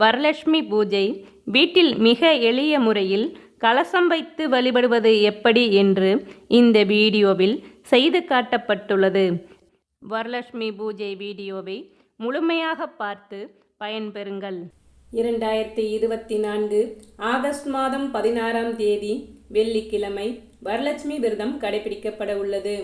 வரலட்சுமி பூஜை வீட்டில் மிக எளிய முறையில் கலசம் வைத்து வழிபடுவது எப்படி என்று இந்த வீடியோவில் செய்து காட்டப்பட்டுள்ளது. வரலட்சுமி பூஜை வீடியோவை முழுமையாக பார்த்து பயன்பெறுங்கள். இரண்டாயிரத்தி இருபத்தி நான்கு ஆகஸ்ட் மாதம் பதினாறாம் தேதி வெள்ளிக்கிழமை வரலட்சுமி விரதம் கடைபிடிக்கப்பட உள்ளது.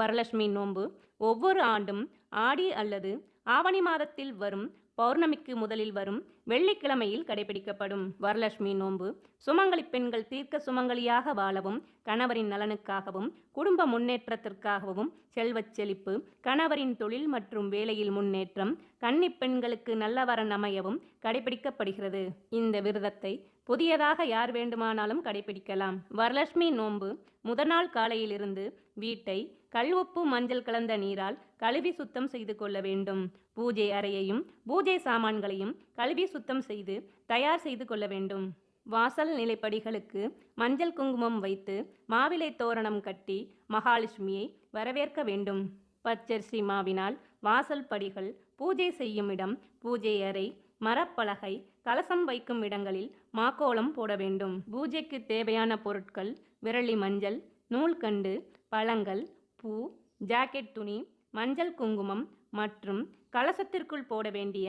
வரலட்சுமி நோன்பு ஒவ்வொரு ஆண்டும் ஆடி அல்லது ஆவணி மாதத்தில் வரும் பௌர்ணமிக்கு முதலில் வரும் வெள்ளிக்கிழமையில் கடைபிடிக்கப்படும் வரலட்சுமி நோன்பு சுமங்கலி பெண்கள் தீர்க்க சுமங்கலியாக வாழவும் கணவரின் நலனுக்காகவும் குடும்ப முன்னேற்றத்திற்காகவும் செல்வச் செழிப்பு கணவரின் தொழில் மற்றும் வேலையில் முன்னேற்றம் கன்னி பெண்களுக்கு நல்ல வரன் அமையவும் கடைபிடிக்கப்படுகிறது. இந்த விரதத்தை புதியதாக யார் வேண்டுமானாலும் கடைபிடிக்கலாம். வரலட்சுமி நோன்பு முதநாள் காலையிலிருந்து வீட்டை கல்உப்பு மஞ்சள் கலந்த நீரால் கழுவி சுத்தம் செய்து கொள்ள வேண்டும். பூஜை அறையையும் பூஜை சாமான்களையும் கழுவி சுத்தம் செய்து தயார் செய்து கொள்ள வேண்டும். வாசல் நிலைப்படிகளுக்கு மஞ்சள் குங்குமம் வைத்து மாவிலை தோரணம் கட்டி மகாலட்சுமியை வரவேற்க வேண்டும். பச்சரிசி மாவினால் வாசல் படிகள் பூஜை செய்யும் இடம் பூஜை அறை மரப்பலகை கலசம் வைக்கும் இடங்களில் மாக்கோலம் போட வேண்டும். பூஜைக்கு தேவையான பொருட்கள் விரலி மஞ்சள் நூல்கண்டு பழங்கள் பூ ஜாக்கெட் துணி மஞ்சள் குங்குமம் மற்றும் கலசத்திற்குள் போட வேண்டிய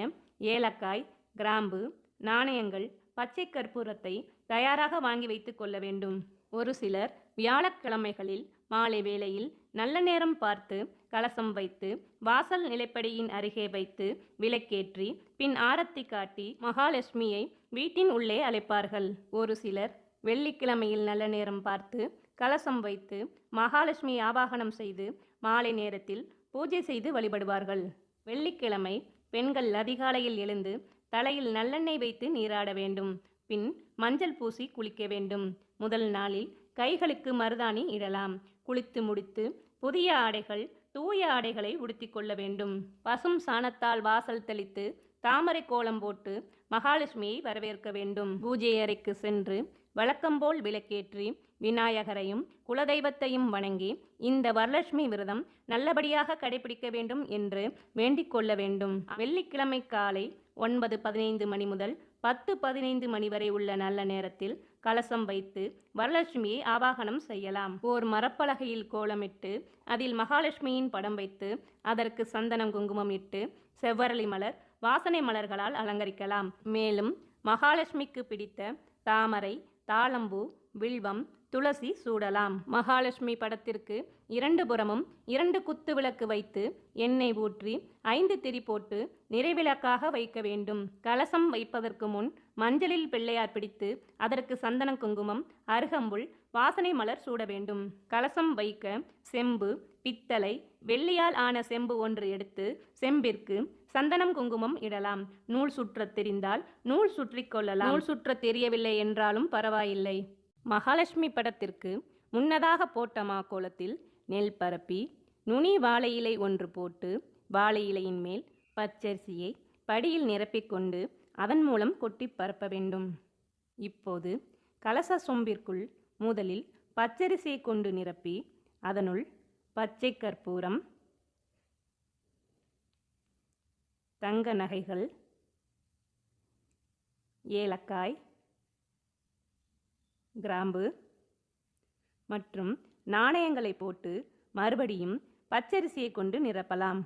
ஏலக்காய் கிராம்பு நாணயங்கள் பச்சை கற்பூரத்தை தயாராக வாங்கி வைத்து கொள்ள வேண்டும். ஒரு சிலர் வியாழக்கிழமைகளில் மாலை வேளையில் நல்ல நேரம் பார்த்து கலசம் வைத்து வாசல் நிலைப்படியின் அருகே வைத்து விளக்கேற்றி பின் ஆரத்தி காட்டி மகாலட்சுமியை வீட்டின் உள்ளே அழைப்பார்கள். ஒரு சிலர் வெள்ளிக்கிழமையில் நல்ல நேரம் பார்த்து கலசம் வைத்து மகாலட்சுமி ஆவாகனம் செய்து மாலை நேரத்தில் பூஜை செய்து வழிபடுவார்கள். வெள்ளிக்கிழமை பெண்கள் அதிகாலையில் எழுந்து தலையில் நல்லெண்ணெய் வைத்து நீராட வேண்டும். பின் மஞ்சள் பூசி குளிக்க வேண்டும். முதல் நாளில் கைகளுக்கு மருதாணி இடலாம். குளித்து முடித்து புதிய ஆடைகள் தூய ஆடைகளை உடுத்தி கொள்ள வேண்டும். பசும் சாணத்தால் வாசல் தெளித்து தாமரை கோலம் போட்டு மகாலட்சுமியை வரவேற்க வேண்டும். பூஜை அறைக்கு சென்று வழக்கம்போல் விளக்கேற்றி விநாயகரையும் குலதெய்வத்தையும் வணங்கி இந்த வரலட்சுமி விரதம் நல்லபடியாக கடைபிடிக்க வேண்டும் என்று வேண்டிக் கொள்ள வேண்டும். வெள்ளிக்கிழமை காலை ஒன்பது பதினைந்து மணி முதல் பத்து பதினைந்து மணி வரை உள்ள நல்ல நேரத்தில் கலசம் வைத்து வரலட்சுமியை ஆவாகனம் செய்யலாம். ஓர் மரப்பலகையில் கோலமிட்டு அதில் மகாலட்சுமியின் படம் வைத்து அதற்கு சந்தனம் குங்குமம் இட்டு செவ்வரளி மலர் வாசனை மலர்களால் அலங்கரிக்கலாம். மேலும் மகாலட்சுமிக்கு பிடித்த தாமரை தாளம்பூ வில்வம் துளசி சூடலாம். மகாலட்சுமி படத்திற்கு இரண்டு புறமும் இரண்டு குத்து விளக்கு வைத்து எண்ணெய் ஊற்றி ஐந்து திரி போட்டு நிறைவிளக்காக வைக்க வேண்டும். கலசம் வைப்பதற்கு முன் மஞ்சளில் பிள்ளையார் பிடித்து அதற்கு சந்தன குங்குமம் அருகம்புல் வாசனை மலர் சூட வேண்டும். கலசம் வைக்க செம்பு பித்தளை வெள்ளியால் ஆன செம்பு ஒன்று எடுத்து செம்பிற்கு சந்தனம் குங்குமம் இடலாம். நூல் சுற்றத் தெரிந்தால் நூல் சுற்றிக் கொள்ளலாம். நூல் சுற்றத் தெரியவில்லை என்றாலும் பரவாயில்லை. மகாலட்சுமி படத்திற்கு முன்னதாக போட்ட மாக்கோலத்தில் நெல் பரப்பி நுனி வாழை இலை ஒன்று போட்டு வாழை இலையின் மேல் பச்சரிசியை படியில் நிரப்பிக்கொண்டு அதன் மூலம் கொட்டி பரப்ப வேண்டும். இப்போது கலச சொம்பிற்குள் முதலில் பச்சரிசியை கொண்டு நிரப்பி அதனுள் பச்சை கற்பூரம் தங்க நகைகள் ஏலக்காய் கிராம்பு மற்றும் நாணயங்களை போட்டு மறுபடியும் பச்சரிசியை கொண்டு நிரப்பலாம்.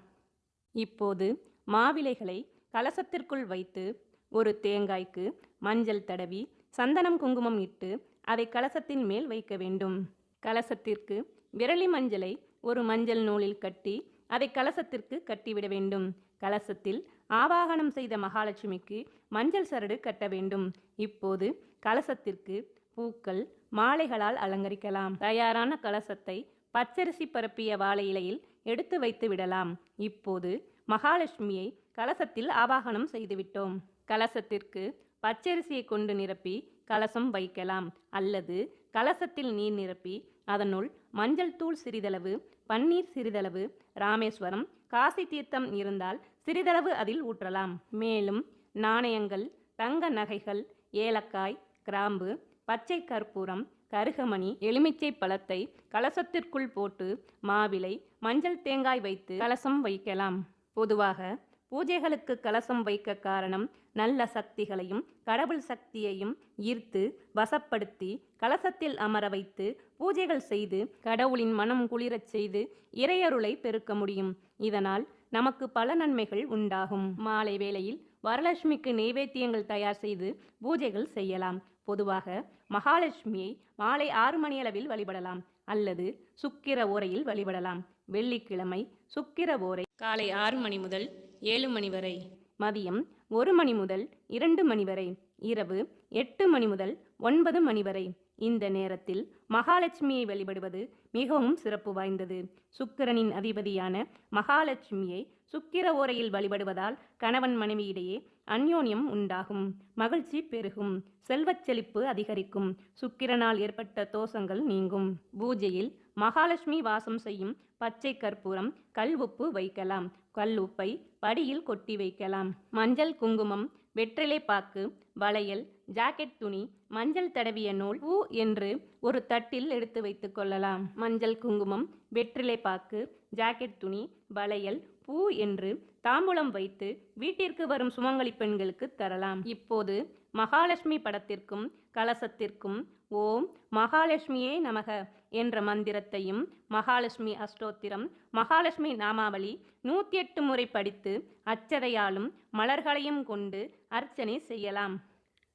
இப்போது மாவிலைகளை கலசத்திற்குள் வைத்து ஒரு தேங்காய்க்கு மஞ்சள் தடவி சந்தனம் குங்குமம் இட்டு அதை கலசத்தின் மேல் வைக்க வேண்டும். கலசத்திற்கு விரலி மஞ்சளை ஒரு மஞ்சள் நூலில் கட்டி அதை கலசத்திற்கு கட்டிவிட வேண்டும். கலசத்தில் ஆவாகனம் செய்த மகாலட்சுமிக்கு மஞ்சள் சரடு கட்ட வேண்டும். இப்போது கலசத்திற்கு பூக்கள் மாலைகளால் அலங்கரிக்கலாம். தயாரான கலசத்தை பச்சரிசி பரப்பிய வாழை இலையில் எடுத்து வைத்து விடலாம். இப்போது மகாலட்சுமியை கலசத்தில் ஆவாகனம் செய்துவிட்டோம். கலசத்திற்கு பச்சரிசியை கொண்டு நிரப்பி கலசம் வைக்கலாம். அல்லது கலசத்தில் நீர் நிரப்பி அதனுள் மஞ்சள் தூள் சிறிதளவு பன்னீர் சிறிதளவு ராமேஸ்வரம் காசி தீர்த்தம் இருந்தால் சிறிதளவு அதில் ஊற்றலாம். மேலும் நாணயங்கள் தங்க நகைகள் ஏலக்காய் கிராம்பு பச்சை கற்பூரம் கருகமணி எலுமிச்சை பழத்தை கலசத்திற்குள் போட்டு மாவிலை மஞ்சள் தேங்காய் வைத்து கலசம் வைக்கலாம். பொதுவாக பூஜைகளுக்கு கலசம் வைக்க காரணம் நல்ல சக்திகளையும் கடவுள் சக்தியையும் ஈர்த்து வசப்படுத்தி கலசத்தில் அமர வைத்து பூஜைகள் செய்து கடவுளின் மனம் குளிரச் செய்து இறையருளை பெருக்க முடியும். இதனால் நமக்கு பல நன்மைகள் உண்டாகும். மாலை வேளையில் வரலட்சுமிக்கு நெய்வேத்தியங்கள் தயார் செய்து பூஜைகள் செய்யலாம். பொதுவாக மகாலட்சுமியை மாலை ஆறு மணியளவில் வழிபடலாம் அல்லது சுக்கிர ஓரையில் வழிபடலாம். வெள்ளிக்கிழமை சுக்கிர ஓரை காலை ஆறு மணி முதல் ஏழு மணி வரை. மதியம் ஒரு மணி முதல் இரண்டு மணி வரை. இரவு எட்டு மணி முதல் ஒன்பது மணி வரை. இந்த நேரத்தில் மகாலட்சுமியை வழிபடுவது மிகவும் சிறப்பு வாய்ந்தது. சுக்கிரனின் அதிபதியான மகாலட்சுமியை சுக்கிர ஓரையில் வழிபடுவதால் கணவன் மனைவியிடையே அந்யோன்யம் உண்டாகும். மகிழ்ச்சி பெருகும். செல்வச் செழிப்பு அதிகரிக்கும். சுக்கிரனால் ஏற்பட்ட தோஷங்கள் நீங்கும். பூஜையில் மகாலட்சுமி வாசம் செய்யும் பச்சை கற்பூரம் கல் உப்பு வைக்கலாம். கல் உப்பை படியில் கொட்டி வைக்கலாம். மஞ்சள் குங்குமம் வெற்றிலை பாக்கு வளையல் ஜாக்கெட் துணி மஞ்சள் தடவிய நூல் பூ என்று ஒரு தட்டில் எடுத்து வைத்துக் கொள்ளலாம். மஞ்சள் குங்குமம் வெற்றிலை பாக்கு ஜாக்கெட் துணி வளையல் பூ என்று தாம்பூலம் வைத்து வீட்டிற்கு வரும் சுமங்கலி பெண்களுக்கு தரலாம். இப்போது மகாலட்சுமி படத்திற்கும் கலசத்திற்கும் ஓம் மகாலட்சுமியே நமக. என்ற மந்திரத்தையும் மகாலட்சுமி அஷ்டோத்திரம் மகாலட்சுமி நாமாவளி நூற்றி எட்டு முறை படித்து அச்சதையாலும் மலர்களையும் கொண்டு அர்ச்சனை செய்யலாம்.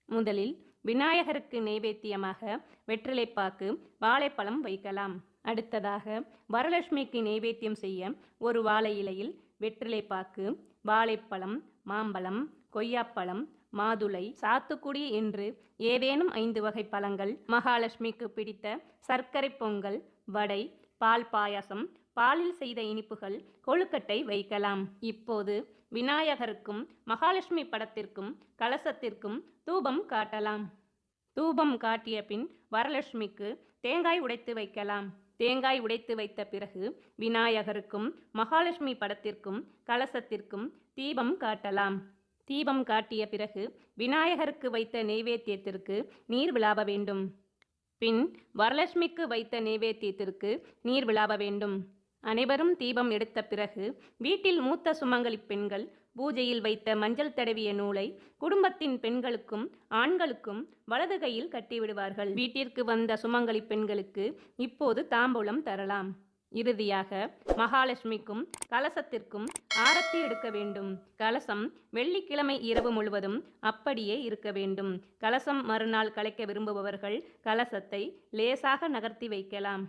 முதலில் விநாயகருக்கு நெய்வேத்தியமாக வெற்றிலைப்பாக்கு வாழைப்பழம் வைக்கலாம். அடுத்ததாக வரலட்சுமிக்கு நெய்வேத்தியம் செய்ய ஒரு வாழை இலையில் வெற்றிலைப்பாக்கு வாழைப்பழம் மாம்பழம் கொய்யாப்பழம் மாதுளை சாத்துக்குடி என்று ஏதேனும் ஐந்து வகை பழங்கள் மகாலட்சுமிக்கு பிடித்த சர்க்கரை பொங்கல் வடை பால் பாயாசம் பாலில் செய்த இனிப்புகள் கொழுக்கட்டை வைக்கலாம். இப்போது விநாயகருக்கும் மகாலட்சுமி படத்திற்கும் கலசத்திற்கும் தூபம் காட்டலாம். தூபம் காட்டிய பின் வரலட்சுமிக்கு தேங்காய் உடைத்து வைக்கலாம். தேங்காய் உடைத்து வைத்த பிறகு விநாயகருக்கும் மகாலட்சுமி படத்திற்கும் கலசத்திற்கும் தீபம் காட்டலாம். தீபம் காட்டிய பிறகு விநாயகருக்கு வைத்த நெய்வேத்தியத்திற்கு நீர் விழாவ வேண்டும். பின் வரலட்சுமிக்கு வைத்த நெய்வேத்தியத்திற்கு நீர் விழாவ வேண்டும். அனைவரும் தீபம் எடுத்த பிறகு வீட்டில் மூத்த சுமங்கலி பெண்கள் பூஜையில் வைத்த மஞ்சள் தடவிய நூலை குடும்பத்தின் பெண்களுக்கும் ஆண்களுக்கும் வலது கையில் கட்டிவிடுவார்கள். வீட்டிற்கு வந்த சுமங்கலி பெண்களுக்கு இப்போது தாம்பூலம் தரலாம். இறுதியாக மகாலட்சுமிக்கும் கலசத்திற்கும் ஆரத்தி எடுக்க வேண்டும். கலசம் வெள்ளிக்கிழமை இரவு முழுவதும் அப்படியே இருக்க வேண்டும். கலசம் மறுநாள் கலைக்க விரும்புபவர்கள் கலசத்தை லேசாக நகர்த்தி வைக்கலாம்.